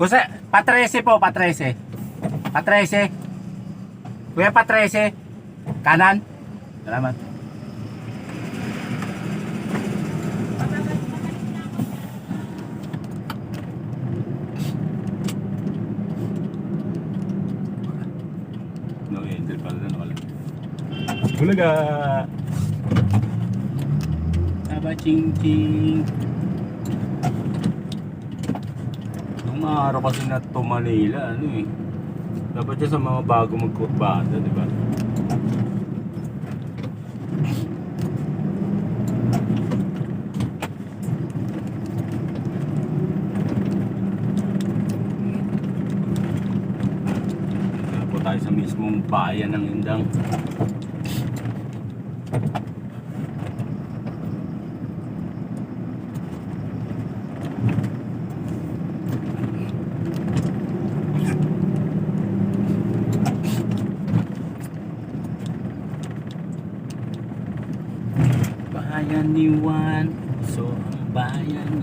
Kusa, patrese po, patrese. Patrese. Kuya patrese. Kanan. Salamat. No, angel pala na wala. Bulaga! Aba ching ching. Araw kasi na to Manila, ano eh. Dapat siya sa mga bago magkurbada, di ba? Tayo sa mismong bayan ng Indang. Bayan ni Juan, so ang bayan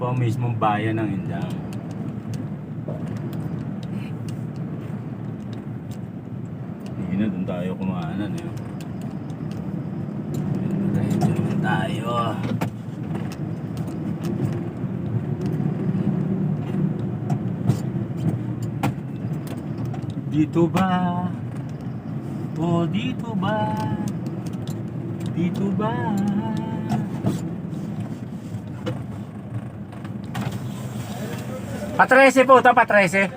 po ang mismong bayan ng Indang Hindi na dun tayo kumaanan eh Diretso tayo Dito ba? O dito ba? Dito ba? Patrese po to, patrese.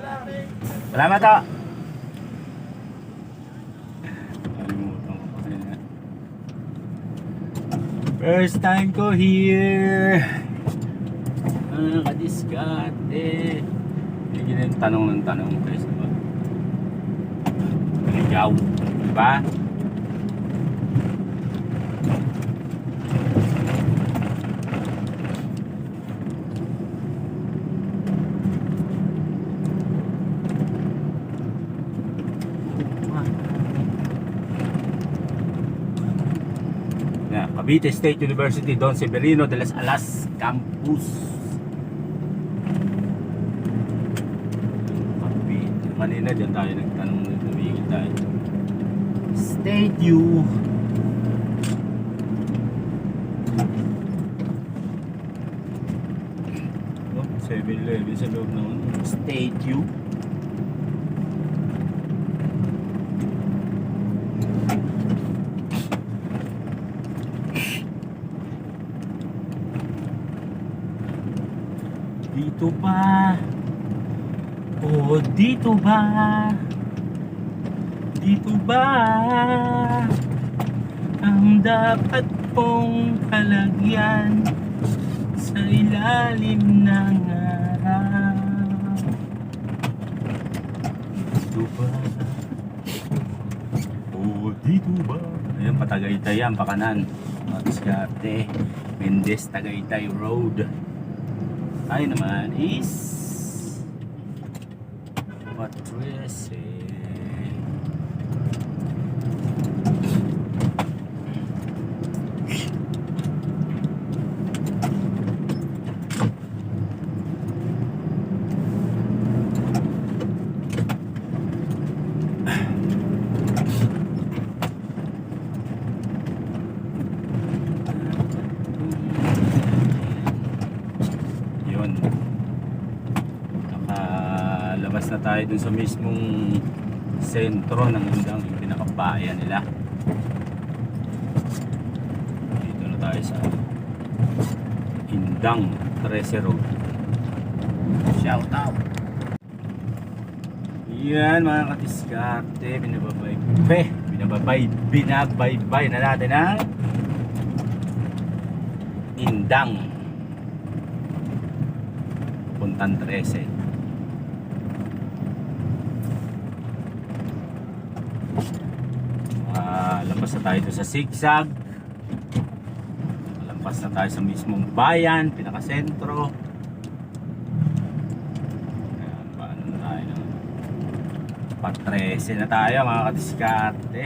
Salamat to. Na. First time ko here. Ah, kadiskarte. Hindi yung tanong ng tanong guys. Diba? Ligaw. Diba? Yeah, Cavite State University Don Severino de las Alas Campus. Cavite. Kanina dyan tayo nagtanong na tumigil tayo. State U. Oh, 7-Eleven sa loob ng ano, Dito ba? O dito ba? Dito ba? Ang dapat pong kalagyan sa ilalim ng araw. Dito ba? O dito ba? Ayan, patagaytay yan, pakanan. Matskarte. Mendes Tagaytay Road. Tayo naman is Patrese. Yun. Nakalabas na tayo dun sa mismong sentro ng Indang, yung pinakabayan nila. Dito na tayo sa Indang 13 Road. Shout out! Yan mga katiskarte, binababay, pe, binababay, binabaybay na natin ang Indang. Puntan 13. Ah, lampas na tayo doon sa zigzag. Lampas na tayo sa mismong bayan, pinakasentro. Ayan, paano na tayo? no? Pa 13 na tayo mga kadiskarte.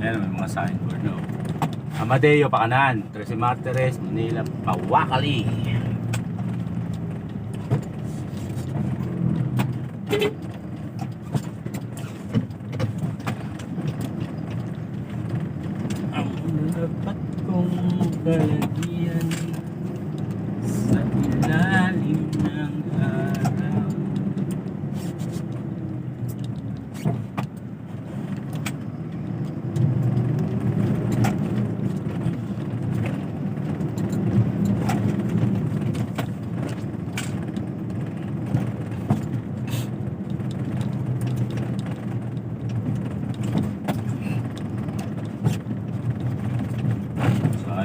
Ayan, may mga signboard no. Amadeo, Pakanan, Trece Martires, Manila, Pawakali. Dapat kong kalagyan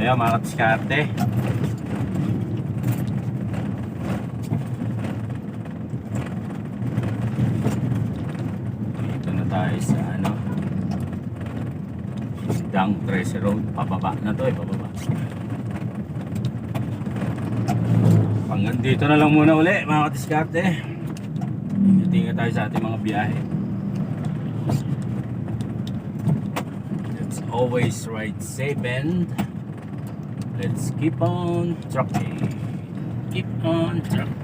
ayan mga katiskarte. Dito na tayo sa ano. Dang Tracer Road. Pababa na to eh, pababa. Hanggang dito na lang muna uli mga katiskarte. Ingat-ingat tayo sa ating mga biyahe. Let's always ride safe and let's keep on trucking. Keep on trucking.